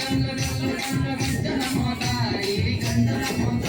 గంటల మోత ఈ గంటల మోత